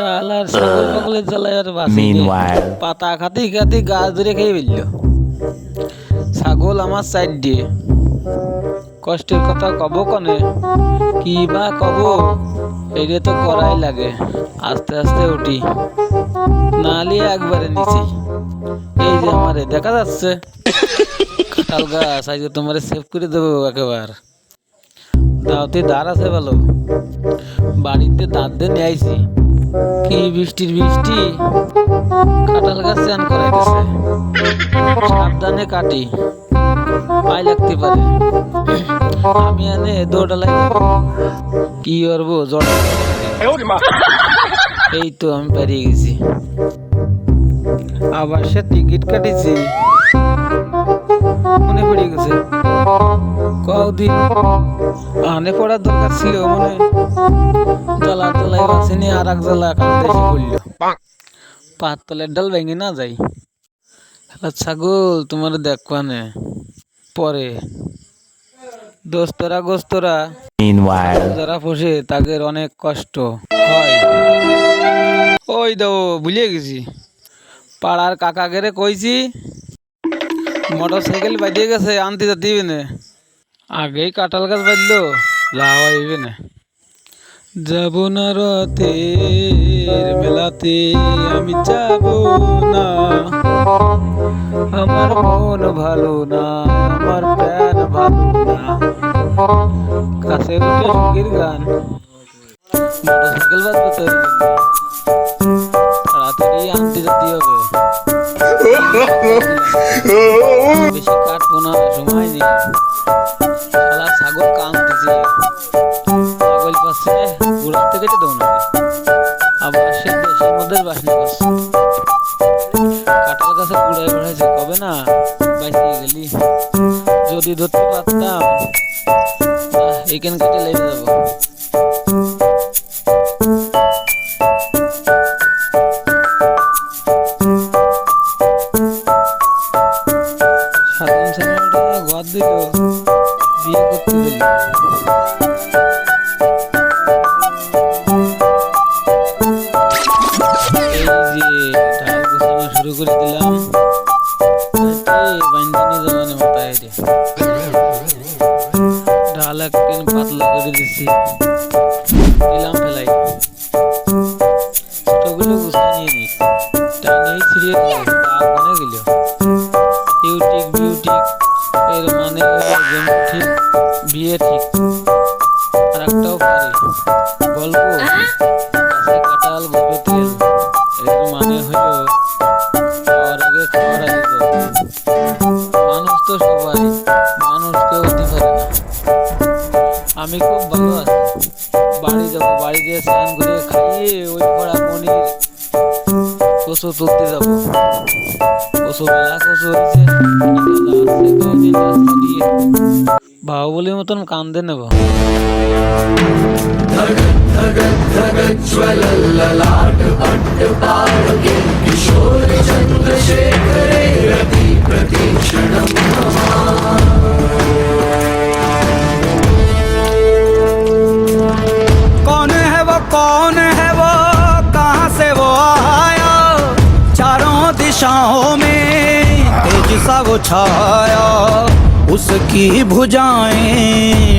শালার সকল সকলের জ্বালায় আর পাতা খাতে খাতে গাছ ধরে খেয়ে ফেলল। ছাগল আমার সাইড দিয়ে। কষ্টের কথা কব কনে? কি বা কব? এটা তো করাই লাগে। আস্তে আস্তে উঠি। নালি একবারে নিচে। এই যে আমারে দেখা যাচ্ছে? কাঁঠাল গাছ আজকে তোমার সেভ করে দেবো একেবার। দাওতে দাঁড় আছে ভালো। বাড়িতে দাঁত দিয়ে নিয়ে আইছি। কি বৃষ্টির বৃষ্টি, কাঁঠাল গাছ চান করাই দিছে সাবধানে কাটি, পায়ে লাগতে পারে। আমি এনে দৌড়ালাই, কি করব জল এই তো আমি পেরিয়ে গেছি। আবার সে টিকিট কাটিছি। মনে পড়ে গেছে, কদিন আনে পড়ার দরকার ছিল, মনে জ্বালায় আর এক জ্বালা এখন পাততলের ডাল ভেঙে না যাই হ্যালো ছাগল তোমার দেখবানে পরে। দোস্তরা গোস্তরা। যারা পোষে তাদের অনেক কষ্ট হয়। ওই দাও ভুলিয়ে গেছি। পাড়ার কাকা গেরে কইছি মোটর সাইকেল বাজিয়ে গেছে আনতে যেতে আগেই কাঁঠাল গাছ বাজলো লাভ হইবে না। যাব না রথের মেলাতে আমি যাব না। আমার মন ভালো না আমার প্যান ভালো না। কাছে উঠে সুখের গান। মোটরসাইকেল বাজবে তো তাড়াতাড়ি আনতে যেতে হবে। বেশি কাটবো না সময় নেই। তো দেবো না আবার সে দেশের মধ্যে বাসনা করছে কাঁঠাল গাছে গুড়ায় বেড়াইছে কবে না? বাইসে গেলি। যদি ধরতে পারতাম এখানে কেটে লেগে যাব। বান্ধবী জমানে মাথায় রে ঢাল একদিন পাতলা করে দিছি। দিলাম ফেলাই। ছোটগুলো গুছাই নিয়ে নিস টানিয়ে ছিঁড়িয়ে গেল তা গেল। ইউটিক বিউটিক এর মানে হলো ঠিক বিয়ে ঠিক। আর একটাও পারে বলব গাছে ভেবে তেল। এর মানে হলো খাওয়ার আগে খাওয়ার আগে আমি খুব ভালো আছি বাড়ি যাব বাড়ি গিয়ে স্নান করে খাইয়ে ওই পড়া মনির কচু তুলতে যাব কচু মেলা কচু হয়েছে রাস্তা মতন কান্দে নেব कौन दिशाओं में तेज सा वो छाया उसकी भुजाएँ।